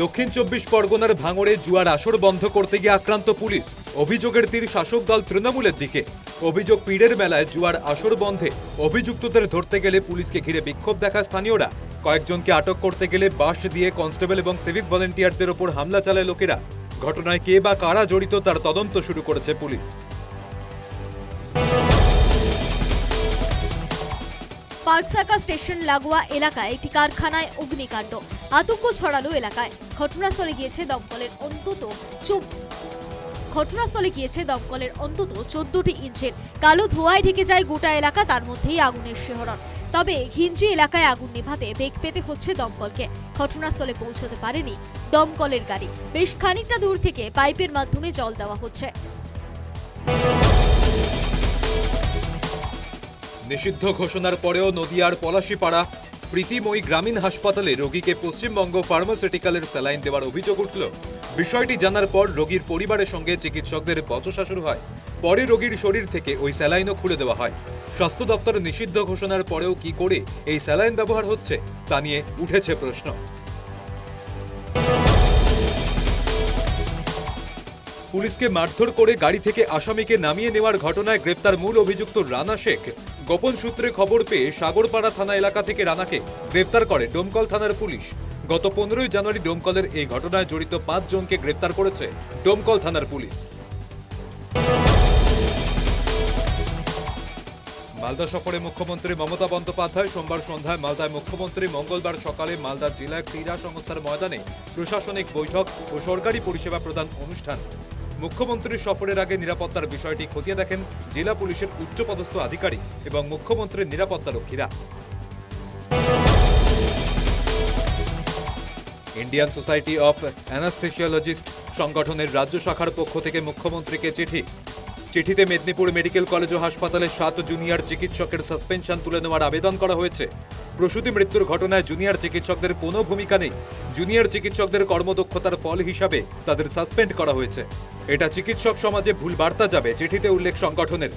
দক্ষিণ চব্বিশ পরগনার ভাঙড়ে জুয়ার আসর বন্ধ করতে গিয়ে আক্রান্ত পুলিশ। অভিযোগের তীর শাসক দল তৃণমূলের দিকে। অভিযোগ পীরের মেলায় জুয়ার আসর বন্ধে অভিযুক্তদের ধরতে গেলে পুলিশকে ঘিরে বিক্ষোভ দেখা স্থানীয়রা। কয়েকজনকে আটক করতে গেলে বাস দিয়ে কনস্টেবল এবং সিভিক ভলেন্টিয়ারদের ওপর হামলা চালায় লোকেরা। ঘটনায় কে বা কারা জড়িত তার তদন্ত শুরু করেছে পুলিশ। পার্কসাকা স্টেশন লাগোয়া এলাকায় একটি কারখানায় অগ্নিকাণ্ড। আতঙ্ক ছড়ালো এলাকায়। ঘটনাস্থলে গিয়েছে দমকলের অন্তত ঘটনাস্থলে গিয়েছে দমকলের অন্তত চোদ্দটি ইঞ্জিন কালো ধোঁয়ায় ঢেকে যায় গোটা এলাকা, তার মধ্যেই আগুনের শিহরণ। তবে ঘিঞ্জি এলাকায় আগুন নেভাতে বেগ পেতে হচ্ছে দমকলকে। ঘটনাস্থলে পৌঁছতে পারেনি দমকলের গাড়ি। বেশ খানিকটা দূর থেকে পাইপের মাধ্যমে জল দেওয়া হচ্ছে। নিষিদ্ধ ঘোষণার পরেও নদিয়ার পলাশিপাড়া প্রীতিময়ী গ্রামীণ হাসপাতালে রোগীকে পশ্চিমবঙ্গ ফার্মাসিউটিক্যালের স্যালাইন দেওয়ার অভিযোগ উঠল। বিষয়টি জানার পর রোগীর পরিবারের সঙ্গে চিকিৎসকদের বচসা শুরু হয়। পরে রোগীর শরীর থেকে ওই স্যালাইনও খুলে দেওয়া হয়। স্বাস্থ্য দপ্তর নিষিদ্ধ ঘোষণার পরেও কি করে এই স্যালাইন ব্যবহার হচ্ছে, তা নিয়ে উঠেছে প্রশ্ন। পুলিশকে মারধর করে গাড়ি থেকে আসামিকে নামিয়ে নেওয়ার ঘটনায় গ্রেপ্তার মূল অভিযুক্ত রানা শেখ। গোপন সূত্রে খবর পেয়ে সাগরপাড়া থানা এলাকা থেকে রানাকে গ্রেপ্তার করে ডোমকল থানার পুলিশ। গত পনেরোই জানুয়ারি ডোমকলের এই ঘটনায় জড়িত পাঁচ জনকে গ্রেপ্তার করেছে ডোমকল থানার পুলিশ। মালদা সফরে মুখ্যমন্ত্রী মমতা বন্দ্যোপাধ্যায় সোমবার সন্ধ্যায় মালদায় মুখ্যমন্ত্রী মঙ্গলবার সকালে মালদা জেলা ক্রীড়া সংস্থার ময়দানে প্রশাসনিক বৈঠক ও সরকারি পরিষেবা প্রদান অনুষ্ঠান। মুখ্যমন্ত্রীর সফরের আগে নিরাপত্তার বিষয়টি খতিয়ে দেখেন জেলা পুলিশের উচ্চপদস্থ আধিকারিক এবং মুখ্যমন্ত্রীর নিরাপত্তারক্ষীরা ইন্ডিয়ান সোসাইটি অফ অ্যানাস্থেসিওলজিস্ট সংগঠনের রাজ্য শাখার পক্ষ থেকে মুখ্যমন্ত্রীকে চিঠি। চিঠিতে মেদিনীপুর মেডিকেল কলেজ ও হাসপাতালে সাত জুনিয়র চিকিৎসকের সাসপেনশন তুলে নেওয়ার আবেদন করা হয়েছে। প্রসূতি মৃত্যুর ঘটনায় জুনিয়র চিকিৎসকদের কোনো ভূমিকা নেই। জুনিয়র চিকিৎসকদের কর্মদক্ষতার ফল হিসাবে তাদের সাসপেন্ড করা হয়েছে। এটা চিকিৎসক সমাজে ভুল বার্তা যাবে চিঠিতে উল্লেখ সংগঠনের।